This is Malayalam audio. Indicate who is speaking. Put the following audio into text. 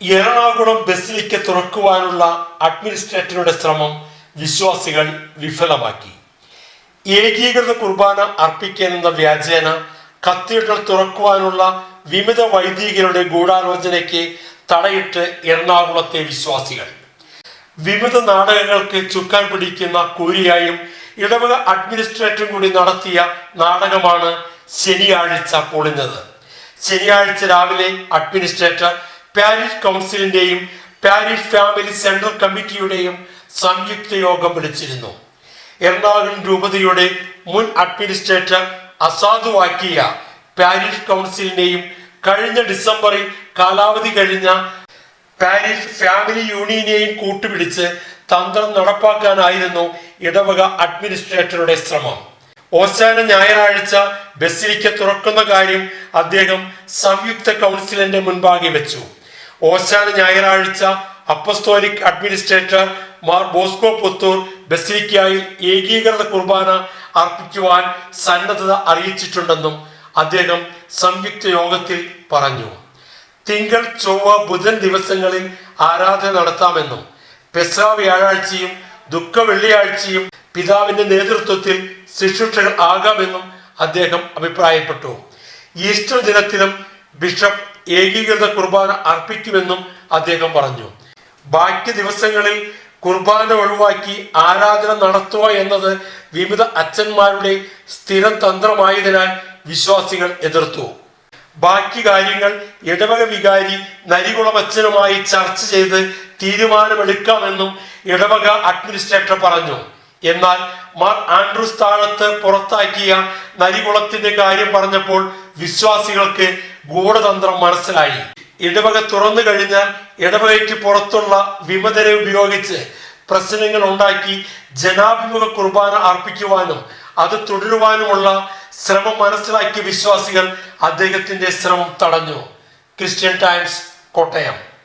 Speaker 1: എറണാകുളം ബസിലിക്ക തുറക്കുവാനുള്ള അഡ്മിനിസ്ട്രേറ്ററുടെ ശ്രമം വിശ്വാസികൾ വിഫലമാക്കി. ഏകീകൃത കുർബാന അർപ്പിക്കാനെന്ന വ്യാജേന കത്തീഡ്രൽ തുറക്കുവാനുള്ള വിവിധ വൈദികരുടെ ഗൂഢാലോചനയ്ക്ക് തടയിട്ട് എറണാകുളത്തെ വിശ്വാസികൾ. വിവിധ നാടകങ്ങൾക്ക് ചുക്കാൻ പിടിക്കുന്ന കൂലിയായും ഇടവക അഡ്മിനിസ്ട്രേറ്ററും കൂടി നടത്തിയ നാടകമാണ് ശനിയാഴ്ച പൊളിഞ്ഞത്. ശനിയാഴ്ച രാവിലെ അഡ്മിനിസ്ട്രേറ്റർ പാരീഷ് കൗൺസിലിന്റെയും പാരീഷ് ഫാമിലി സെൻട്രൽ കമ്മിറ്റിയുടെയും സംയുക്ത യോഗം വിളിച്ചിരുന്നു. എറണാകുളം രൂപതയുടെ മുൻ അഡ്മിനിസ്ട്രേറ്റർ അസാധുവാക്കിയ പാരീഷ് കൗൺസിലിനെയും കഴിഞ്ഞ ഡിസംബറിൽ കാലാവധി കഴിഞ്ഞ പാരീഷ് ഫാമിലി യൂണിയനെയും കൂട്ടുപിടിച്ച് തന്ത്രം നടപ്പാക്കാനായിരുന്നു ഇടവക അഡ്മിനിസ്ട്രേറ്ററുടെ ശ്രമം. ഓശാന ഞായറാഴ്ച ബസിലിക്ക തുറക്കുന്ന കാര്യം അദ്ദേഹം സംയുക്ത കൗൺസിലിന്റെ മുൻപാകെ വെച്ചു. ഓശാന ഞായറാഴ്ച അപ്പസ്തോലിക് അഡ്മിനിസ്ട്രേറ്റർ മാർ ബോസ്കോ പുത്തൂർ ബസിലിക്കായിൽ ഏകീകൃത കുർബാന അർപ്പിക്കുവാൻ സന്നദ്ധത അറിയിച്ചിട്ടുണ്ടെന്നും അദ്ദേഹം സംയുക്ത യോഗത്തിൽ പറഞ്ഞു. തിങ്കൾ ചൊവ്വ ബുധൻ ദിവസങ്ങളിൽ ആരാധന നടത്താമെന്നും പെസ വ്യാഴാഴ്ചയും ദുഃഖ വെള്ളിയാഴ്ചയും പിതാവിന്റെ നേതൃത്വത്തിൽ ശുശ്രൂഷകൾ ആകാമെന്നും അദ്ദേഹം അഭിപ്രായപ്പെട്ടു. ഈസ്റ്റർ ദിനത്തിലും ബിഷപ്പ് ഏകീകൃത കുർബാന അർപ്പിക്കുമെന്നും അദ്ദേഹം പറഞ്ഞു. ബാക്കി ദിവസങ്ങളിൽ കുർബാന ഒഴിവാക്കി ആരാധന നടത്തുക എന്നത് വിവിധ അച്ഛന്മാരുടെ സ്ഥിരം തന്ത്രമായതിനാൽ വിശ്വാസികൾ എതിർത്തു. ബാക്കി കാര്യങ്ങൾ ഇടവക വികാരി നരികുളം അച്ഛനുമായി ചർച്ച ചെയ്ത് തീരുമാനമെടുക്കാമെന്നും ഇടവക അഡ്മിനിസ്ട്രേറ്റർ പറഞ്ഞു. എന്നാൽ മാർ ആൻഡ്രൂസ് താഴത്ത് പുറത്താക്കിയ നരികുളത്തിന്റെ കാര്യം പറഞ്ഞപ്പോൾ വിശ്വാസികൾക്ക് ഗൂഢതന്ത്രം മനസ്സിലായി. ഇടവക തുറന്നു കഴിഞ്ഞാൽ ഇടവകയ്ക്ക് പുറത്തുള്ള വിമതരെ ഉപയോഗിച്ച് പ്രശ്നങ്ങൾ ഉണ്ടാക്കി ജനാഭിമുഖ കുർബാന അർപ്പിക്കുവാനും അത് തുടരുവാനുമുള്ള ശ്രമം മനസ്സിലാക്കിയ വിശ്വാസികൾ അദ്ദേഹത്തിന്റെ ശ്രമം തടഞ്ഞു. Christian Times Kottayam.